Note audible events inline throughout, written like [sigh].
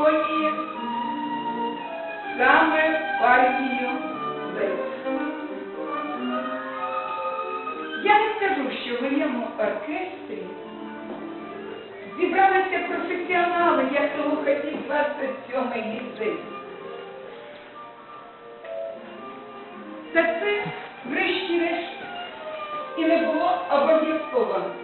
Симфонії, саме партію Лейс. Я не скажу, що в моєму оркестрі зібралися професіонали, як того хотів 27-й ліцей. Та це, врешті-решт, і не було обов'язково.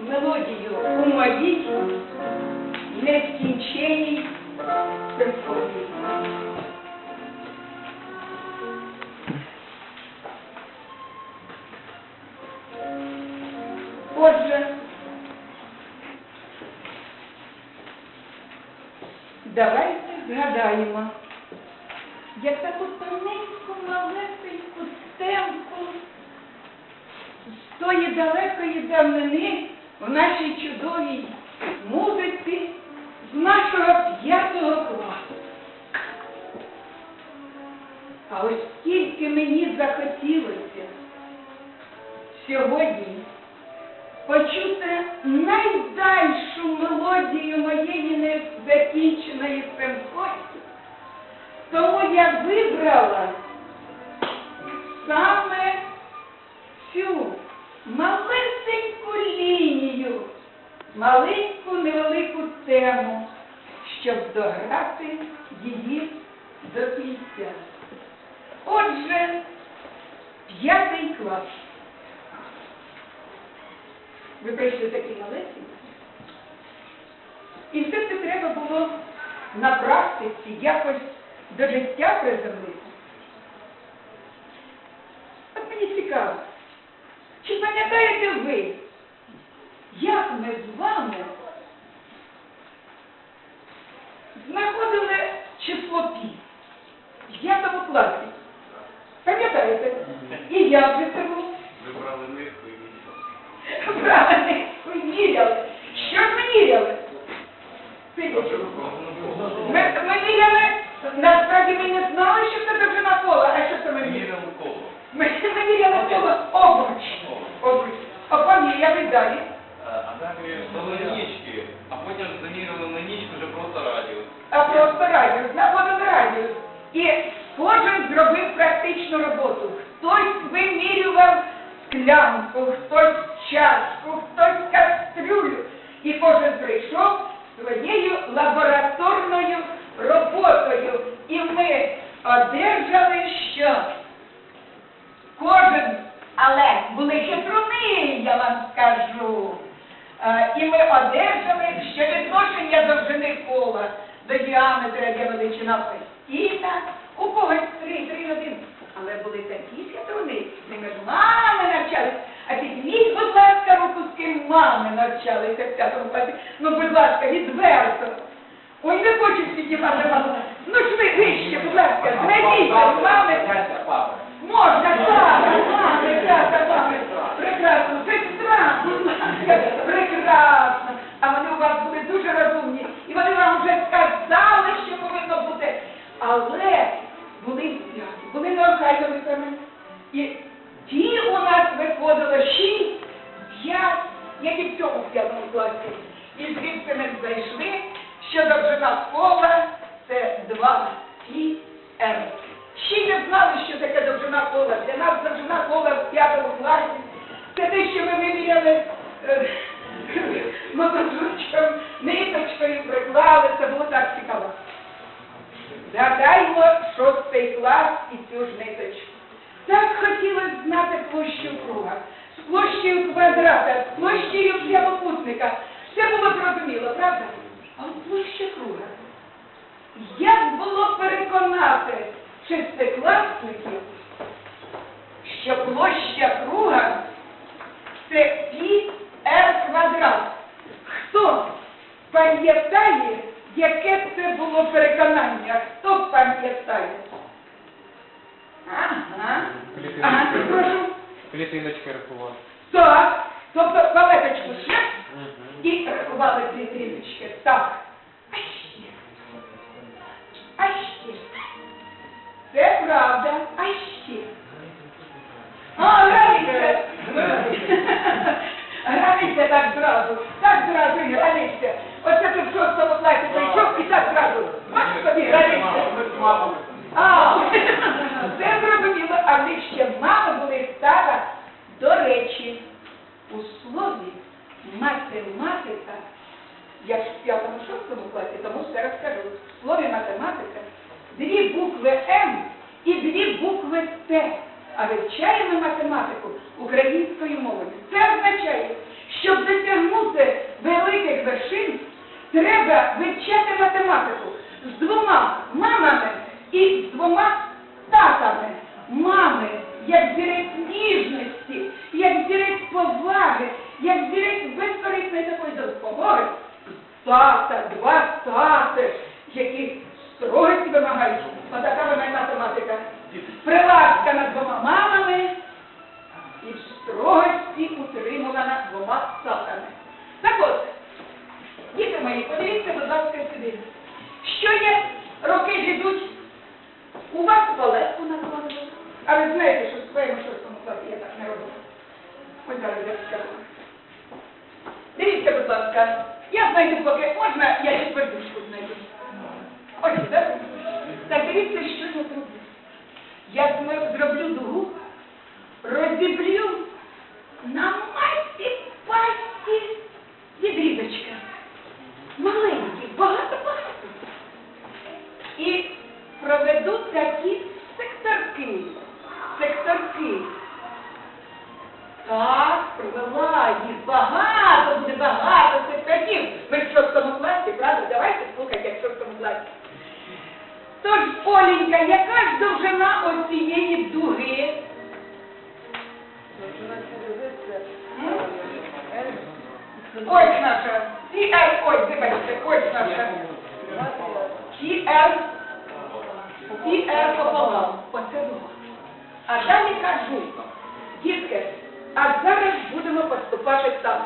Мелодію у моїй нескінченій симфонії. Отже, давайте згадаємо, як таку тоненьку, малесеньку стемку з тої далекої давнини в нашій чудовій музиці з нашого п'ятого класу. А ось тільки мені захотілося сьогодні почути найдальшу мелодію моєї незакінченої симфонії, тому я вибрала маленьку невелику тему, щоб дограти її до кінця. Отже, п'ятий клас. Ви прийшли такі малесенькі. І все це треба було на практиці якось до життя приземлити. От мені цікаво, чи пам'ятаєте ви, як ми з вами знаходили число пі в п'ятому класі? Пам'ятаєте? І я вже це був. Вибрали нитку і мені. Правильно, ви міряли. Що ж ми міряли? Ми, ми міряли, насправді ми не знали, що це довжина кола, а що це ми міряли? Міряли коло. Ми, міряли коло обруч. Обруч. А. Е, А далі дали а потім заміряли на ніч вже просто радіус. А просто радіус, знаходили радіус. І кожен зробив практичну роботу. Хтось вимірював склянку, хтось чашку, хтось кастрюлю. І кожен прийшов своєю лабораторною роботою. І ми одержали що? Кожен, але були хитруни, я вам скажу. Е, І ми одержали, що відношення довжини кола до діаметра є величина постійна, у когось 3, 3 один. Але були такі хитруни, з ними ж мами навчались. А підніміть, будь ласка, руку, з ким мами навчалися в п'ятому класі. Ну, будь ласка, відверто. Ой, не хочу піднімати маму. Ну ж ви вище, будь ласка, знайдіть мами. Можна, так, мами, так, мами. Прекрасно, сестра, будь ласка, прекрасно. А вони у вас були дуже розумні. І вони вам вже сказали, що повинно бути. Але були святі, були неохайними. І ті у нас виходило шість, п'ять, як і в цьому п'ятому класі. І звідси ми знайшли, що довжина кола це 2 пі Р. Ще не знали, що таке довжина кола. Для нас довжина кола в п'ятому класі. Це те, що ми виміряли мотозучком, ниточкою приклали, це було так цікаво. Згадаймо шостий клас і цю ж ниточку. Так хотілося знати площу круга, з площею квадрата, з площею прямокутника. Все було зрозуміло, правда? А от площа круга. Як було переконати шестикласників, що площа круга це пі r квадрат? Хто пам'ятає, яке це було переконання? Хто пам'ятає? Ага. Ага, прошу. Клітиночки рахувати. Так. Тобто палеточку ще і рахували дві тріночки. Так. А ще. А ще. Це правда. А ще. А, гралися. Гралися так зразу. Так зразу і гралися. Оце ти в шостому класі прийшов і так зразу. Бачиш собі гралися. А, [laughs] це зрозуміло, а в ще мама були стара. До речі, у слові математика, я ж в п'ятому шостому класі, тому все розкажу. В слові математика дві букви М і дві букви Т. А вивчаємо математику українською мовою. Це означає, щоб досягнути великих вершин, треба вивчати математику з двома мамами і з двома татами. Мами, як зірець ніжності, як зірець поваги, як зірець безкорисної такої допомоги. Тата, два тати, які строгості вимагають. Отака вона й математика. Приласка над двома класі. Тож, Оленька, яка ж довжина ось цієї дуги? Ось наша. PR, ой, вибачте, ось наша. PR, PR пополам. Оце дуга. А далі кажу, дітки, а зараз будемо поступати так.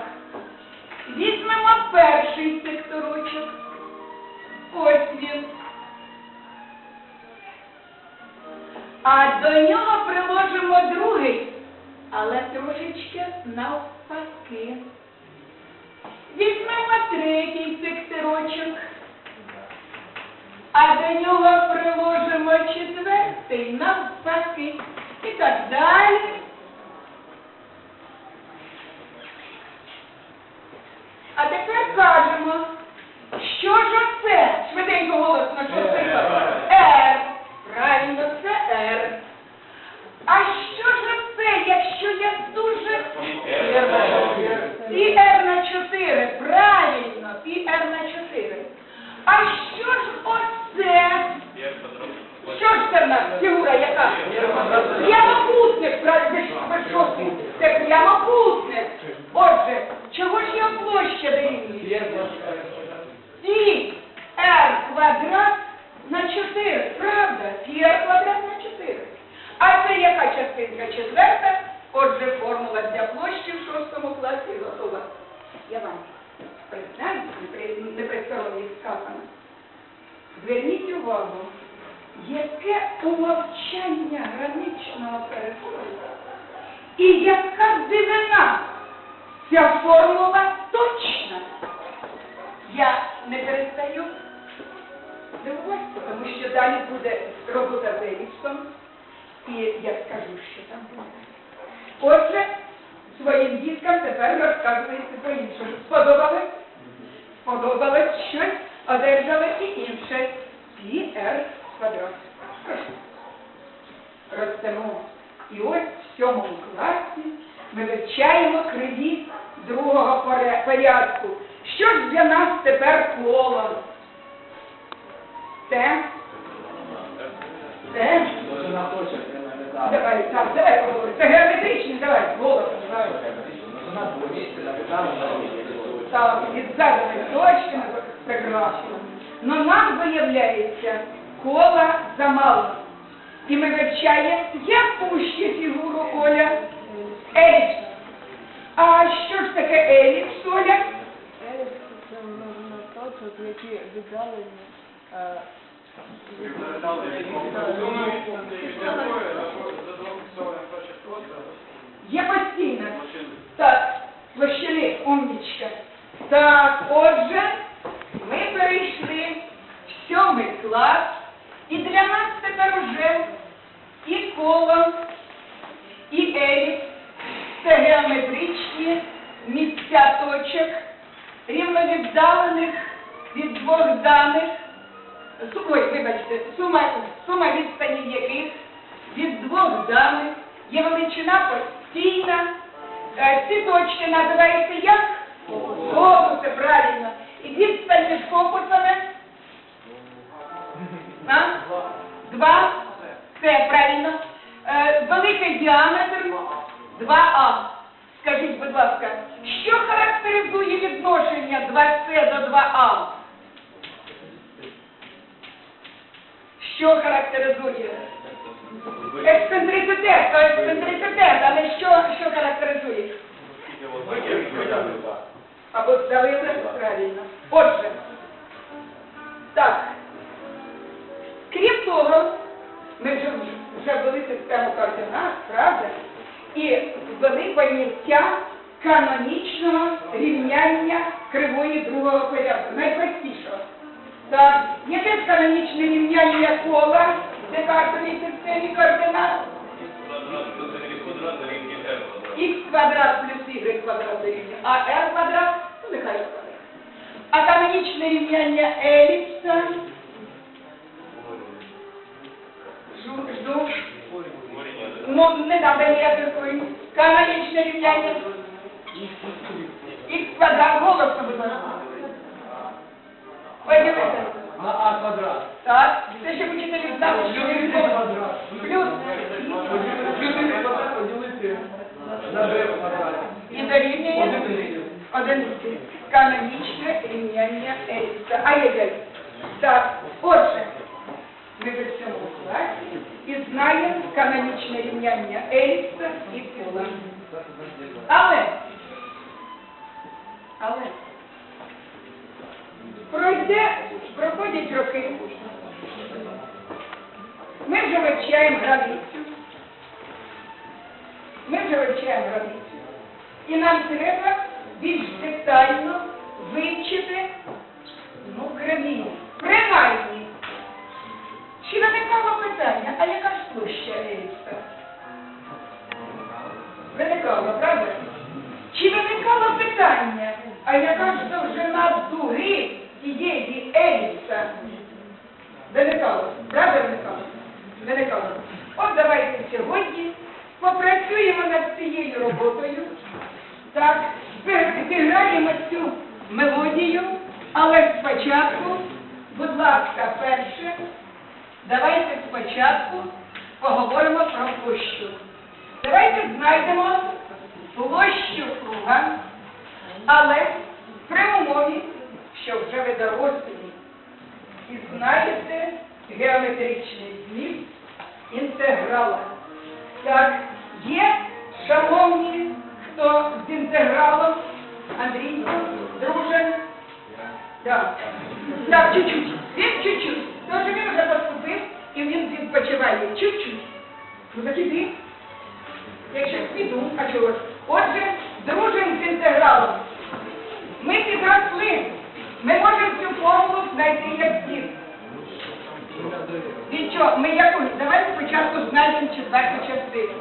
Візьмемо перший секторочок. Ось. А до нього приложимо другий, але трошечки навпаки. Візьмемо третій секторочок. А до нього приложимо четвертий навпаки. І так далі. А тепер кажемо, що ж оце? Швиденько голосно, що це? Р. Правильно, це Р. А що ж оце, якщо я дуже... Пі Р на 4, правильно, пі Р на 4. А що ж оце? Що ж це в нас фігура яка? Прямокутник, правильно, ви ж- ви що ви? Це прямокутник. Отже, чого ж його площа дорівнює? Пі Р квадрат на 4, правда? Пі Р квадрат на 4. А це яка частинка? Четверта? Отже, формула для площі в шостому класі готова. Я вам признаюсь, не при- не предсторонніх сказано. Зверніть увагу, яке умовчання граничного переходу І яка дивина! Ця формула точна. Я не перестаю дивуватися, тому що далі буде робота з і я скажу, що там буде. Отже, своїм діткам тепер розказується по-іншому. Сподобалось? Сподобалось щось, одержали і інше. Пі Р квадрат. Ростемо. І ось в сьомому класі ми вивчаємо криві другого порядку. Що ж для нас тепер коло? Це? Це? Давай, так, давай поговоримо. Це геометричний, давай, голосом, написано на Так, від заданих точно прекрасно. Но нам виявляється кола замало. І ми вивчаємо яку ще фігуру Оля? Еліпс. А що ж таке еліпс, Оля? Еліпс це точок, які віддалені Є постійно. Так, площини, умнічка. Так, отже, ми перейшли в сьомий клас, і для нас тепер уже і коло, і еліпс це геометричні місця точок, рівновіддалених від двох даних, ой, вибачте, сума, сума відстанів яких від двох даних є величина постійна. Е, Ці точки називаються як? Фокуси, правильно. І відстань між фокусами? А? Два? Це правильно. Е, Великий діаметр 2А. Скажіть, будь ласка, що характеризує відношення 2С до 2А? Що характеризує? Ексцентриситет, то ексцентриситет, але що, що характеризує? Або здалили правильно. Отже, так. Крім того, ми вже, вже ввели систему координат, правда? І ввели поняття канонічного рівняння кривої другого порядку. Найпростішого. Так, яке ж канонічне рівняння кола в декартовій системі координат? Х квадрат плюс y квадрат дорівнює, а r квадрат, ну нехай квадрат. А канонічне рівняння еліпса, жду, ну не надо ніякої, канонічне рівняння х квадрат, голосно, будь ласка. Поділити. На А квадрат. Так, це ще вчителі знали, що він квадрат. плюс квадрат поділити на Б квадрат. і дорівнює одиниці. Канонічне рівняння еліпса. Ай-яй-яй. Так, отже, ми в цьому класі і знаємо канонічне рівняння еліпса і кола. Але, але, пройде, проходять роки. Ми вже вивчаємо границю. Ми вже вивчаємо границю. І нам треба більш детально вивчити ну, границю. Принаймні, питання, а яка ж площа еліпса? Виникало, правда? Чи виникало питання, а яка ж довжина дуги тієї еліпса? Виникало, правда виникало? Виникало. От давайте сьогодні попрацюємо над цією роботою. Так, зіграємо цю мелодію, але спочатку, будь ласка, перше, давайте спочатку поговоримо про площу. Давайте знайдемо площу круга, але при умові, що вже ви дорослі і знаєте геометричний зміст інтеграла. Так, є, шановні, хто з інтегралом? Андрій, друже? Так. Чуть-чуть. Він чуть-чуть. Тож він вже і він відпочиває. Чуть-чуть. Ну так іди. Якщо піду, а чого? Отже, дружимо з інтегралом. Ми підросли. Ми можемо цю формулу знайти як слід. І що, ми якусь, давай спочатку знайдемо четверту частину.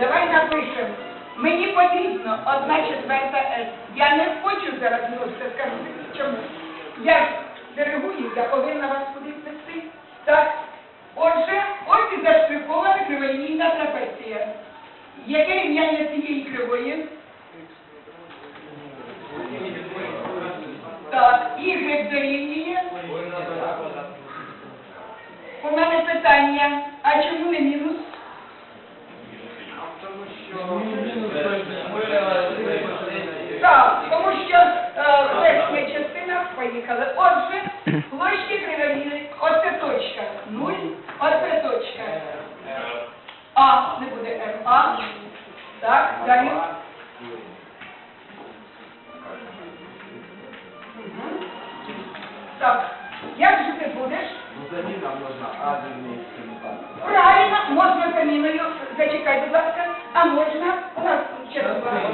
Давай напишемо. Мені потрібно одна четверта С. Я не хочу зараз множити, скажу чому. Я диригую, я повинна вас кудись вести. Так. Криволінійна трапеція. Яке рівняння цієї кривої? Так, Y дорівнює. У мене питання, а чому не мінус? Так, тому що е, верхня частина поїхала. Отже, площі криволіни, оце точка. Нуль, оце точка. А, не буде М. А. Так, далі. Мгм. Так, як же ти будеш? Ну, заміна можна А так. Правильно, можна заміною, зачекай, будь ласка, а можна, у нас ще раз говорю,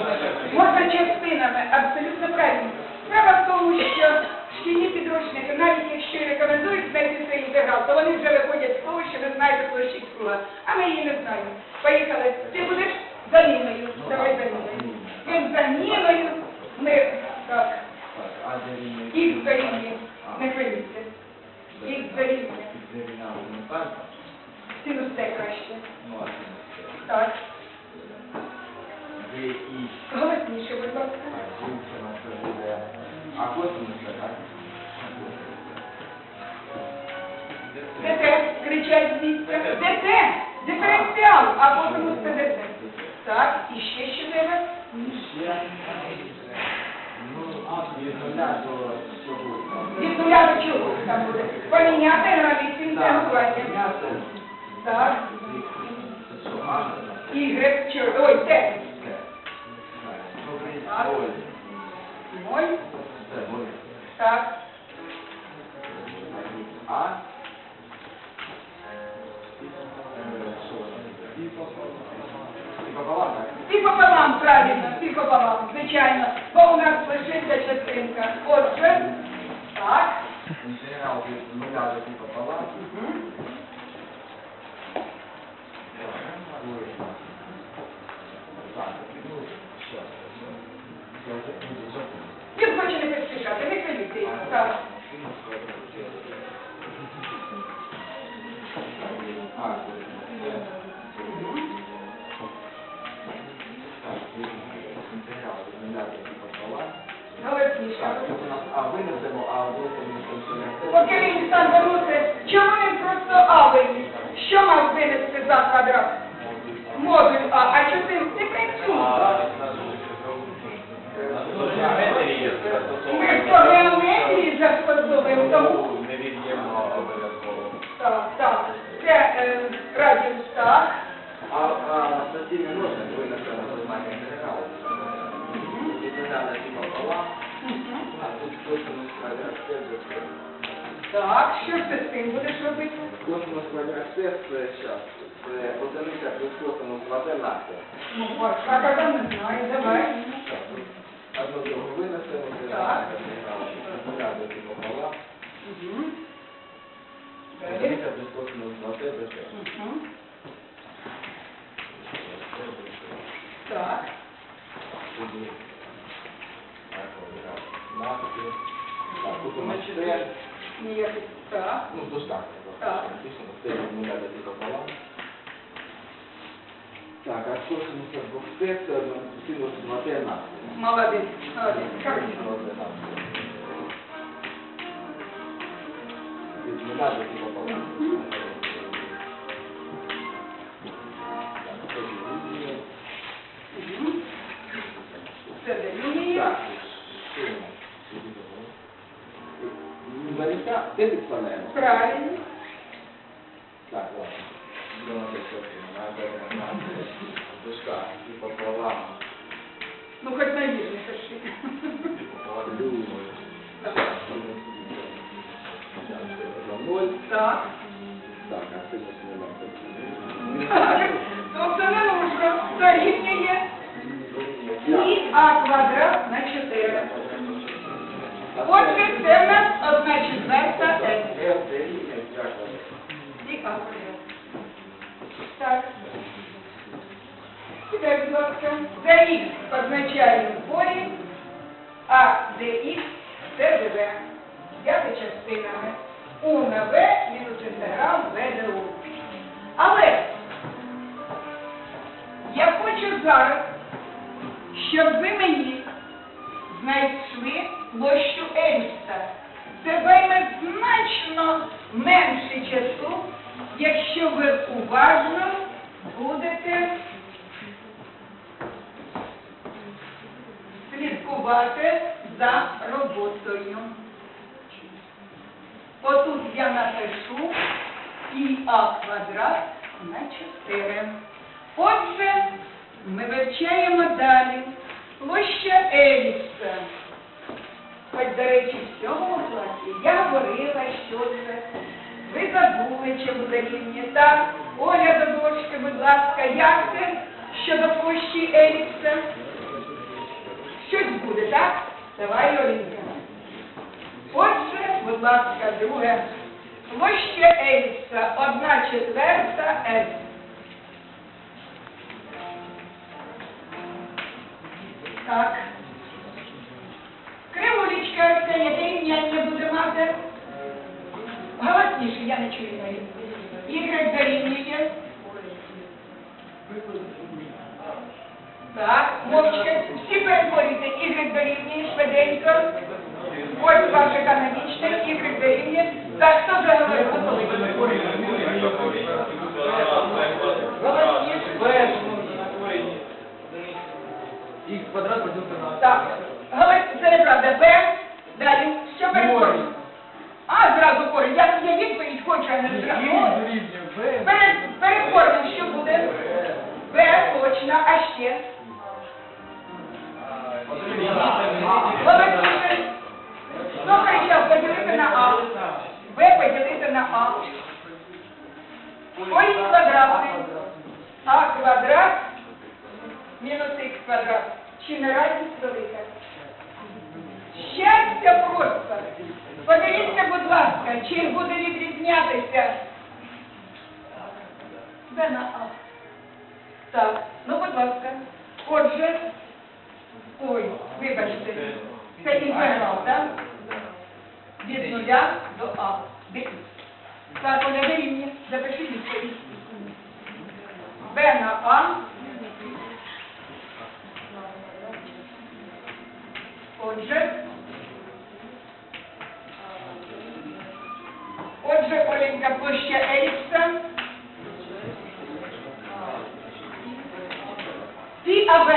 можна частинами, абсолютно правильно. Справа в тому, що шкільні підручники, навіть якщо і рекомендують знайти цей інтеграл, то вони вже виходять з того, що ви знаєте площі круга, а ми її не знаємо. Поїхали. Ти будеш заміною, давай заміною. Він заміною, ми, так, А дорівнює. не хвилюйся, їх дорівнює, ну синус те краще. Ну. Так. Голосніше, будь ласка. А це, так? Де те? Кричать звідси. Де те? Диференціал, а потім де те. Так, і ще що треба? Від нуля до чого там буде? Поміняти границі інтегрування. Так. Y, чор, ой, те. Ой. Ноль. Так. А? І пополам. Правильно, і пополам, звичайно. Бо у нас лишиться частинка. Отже, так. Інтеграл від нуля до пі пополам. Він хоче не поспішати, не хвилюйтесь. Так. А, Так, тут у нас А винесемо, а винесемо. Поки він стан вернути, чому він просто А виніс? Що мав винести за квадрат? Модуль А, а що ти не працює? Ми по геометрії заскладовуємо, тому Невід'ємно обов'язково. так, так. Це е, радіус так. А, а статті множник винесемо до знака інтегралу. Інтеграл на типа пополам, Квадрат. Так, що ж ти з цим будеш робити? Косинус квадрат це щас. Це одиниця плюс косинус 2D на С. Ну, а коли не знаю, давай. Одну другу винесемо, Так. типа пополам. Одиниця плюс 2D до Так. Так, Так, тут у нас С. Ніяких. Так. Ну, дужках. Так. Написано, це нуля типа пополам. Так, а косинуса 2С це одно- синус 2D на С. Молодець. Молодець. Нуля до типа пополам. Де підставляємо? Правильно. Так, ладно. Це все і пополам. Ну, хоч пиши. Плюс. Ноль. Так. Так, а синус не Так. [laughs] Тобто не нужно. Дорівнює. А квадрат на 4. Отже, це в нас одна четверта С. Так. Тепер, будь за позначаємо корінь, а dx це ДВ. Взяти частинами. У на В мінус інтеграл В ду. Але я хочу зараз, щоб ви мені знайшли площу Ельса. Це займе значно менше часу, якщо ви уважно будете слідкувати за роботою. Отут я напишу і а квадрат на 4. Отже, ми вивчаємо далі. Площа Еліса. Хоч, до речі, в цьому класі я говорила, що це. Ви забули, чи буде рівні. Так, Оля до дошки, будь ласка, як це щодо площі Еліса? Щось буде, так? Давай, Олінка. Отже, будь ласка, друге. Площа Ельса, одна четверта С. Так. Кривулечка, це яке рівняння буде мати? Голосніше, я не чую мої. Y дорівнює. Так, мовчки, всі перетворюйте. Y дорівнює, швиденько. Ось ваше канонічне, Y дорівнює. Так, хто вже говорив? Готовий? Х квадрат поділити на Так. Говорить, це неправда. Б. Далі. Що перетворює? А, зразу корінь. Я, я відповідь хочу, а не зразу. Перед, перетворюємо, що буде? Б, точно, а ще? Голосніше. Хто кричав? Поділити на А. Б поділити на А. Ось квадратний. А квадрат мінус х квадрат. Чи не радість велика? Щастя просто. Подивіться, будь ласка, чим буде відрізнятися Де на А. Так, ну будь ласка. Отже, ой, вибачте, це інтеграл, так? Від нуля до А. Так, Оля дорівнює. Запишіть відповідь. Б на А. Отже. Отже, Оленька, площа Елікса. Фі АБ.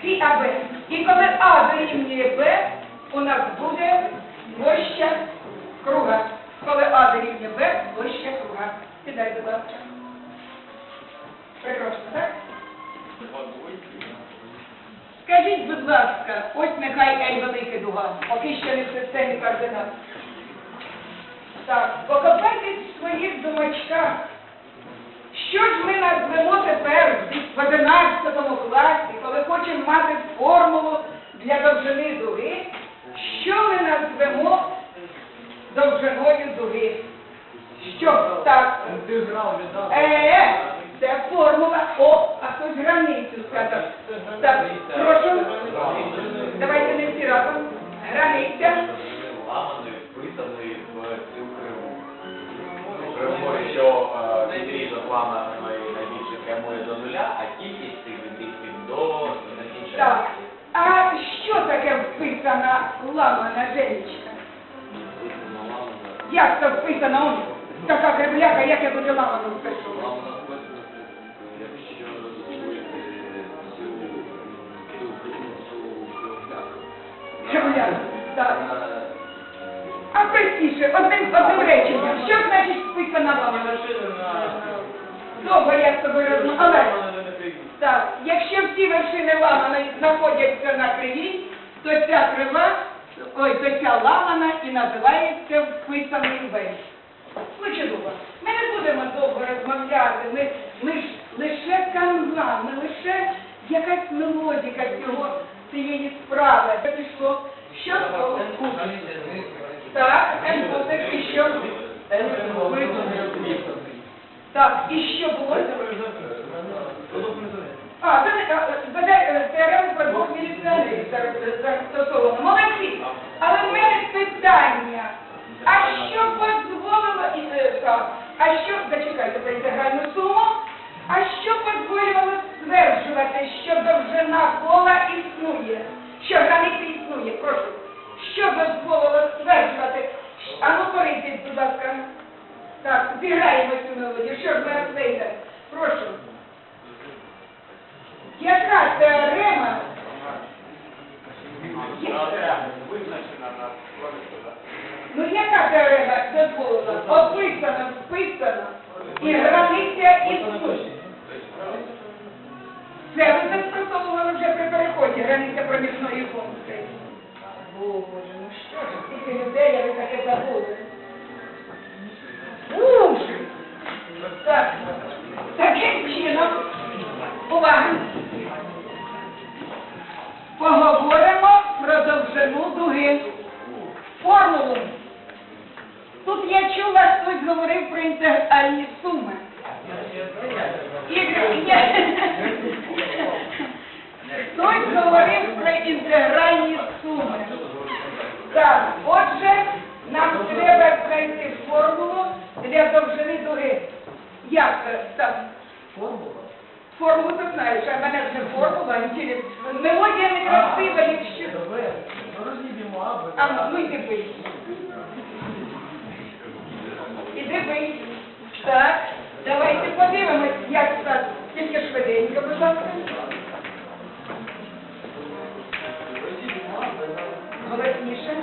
Фі АБ. І коли А дорівнює Б, у нас буде площа круга. Коли А дорівнює Б, площа круга. Сідай, будь ласка. Прекрасно, Скажіть, будь ласка, ось нехай Ель великий дуга, поки ще не в системі координат. Так, покопайтесь в своїх думачках. Що ж ми назвемо тепер в 11 класі, коли хочемо мати формулу для довжини дуги? Що ми назвемо довжиною дуги? Що? Так. віддав. Е, це формула. О, а хтось границю сказав. Так, прошу. Давайте не всі разом. Границя. ламаний, вписаний в цю криву. Кривою, що е, відрізок ламаної найбільше прямує до нуля, а кількість цих відрізків до закінчення. Так. А що таке вписана ламана женечка? Як це вписана? Он така кривляка, як я буду ламану вписувати? Так. А простіше, одним, одним реченням. Що значить ламана? Довго я з тобою розмовляю. Але Так, якщо всі вершини ламаної знаходяться на кривій, то ця крива, ой, то ця ламана і називається вписаний весь. Ну чудово. Ми не будемо довго розмовляти. Ми, ми ж лише канва, ми лише якась мелодіка цього цієї справи. Це пішло. Що Так, Так, і що? Так, і що було? А, це а, веде е, про Так, таким чином, увага. Поговоримо про довжину дуги. Формулу. Тут я чула, хтось говорив про інтегральні суми. Хтось говорив про інтегральні суми. Так, отже, нам треба знайти формулу для довжини дуги. Як це? Так. Формулу ти знаєш, а мене вже формула, інтерес. Мелодія не красива, якщо... А ну йди бий. Іди бий. Так, давайте подивимось, як так. Тільки швиденько, будь ласка. Голосніше.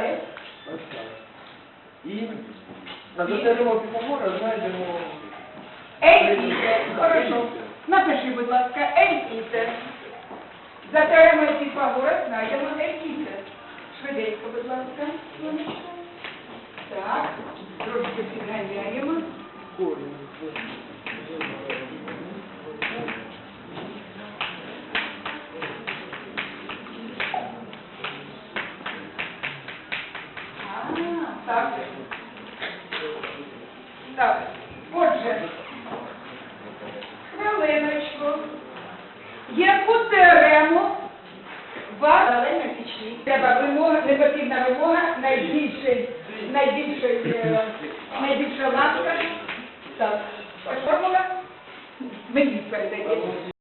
Далі. І на теорему Піфагора знайдемо Ельфіте, хорошо. Напиши, будь ласка, Ельфіте. За теоремою Піфагора знайдемо Ельфіте. Швиденько, будь ласка, сонечко. Так, трошки підганяємо. корінь. А, так. Так, отже, хвилиночку. Яку теорему паралельно пішли? Треба вимога, негативна вимога, найбільший, найбільший, е, найбільша ласка. Так, формула. Мені передається.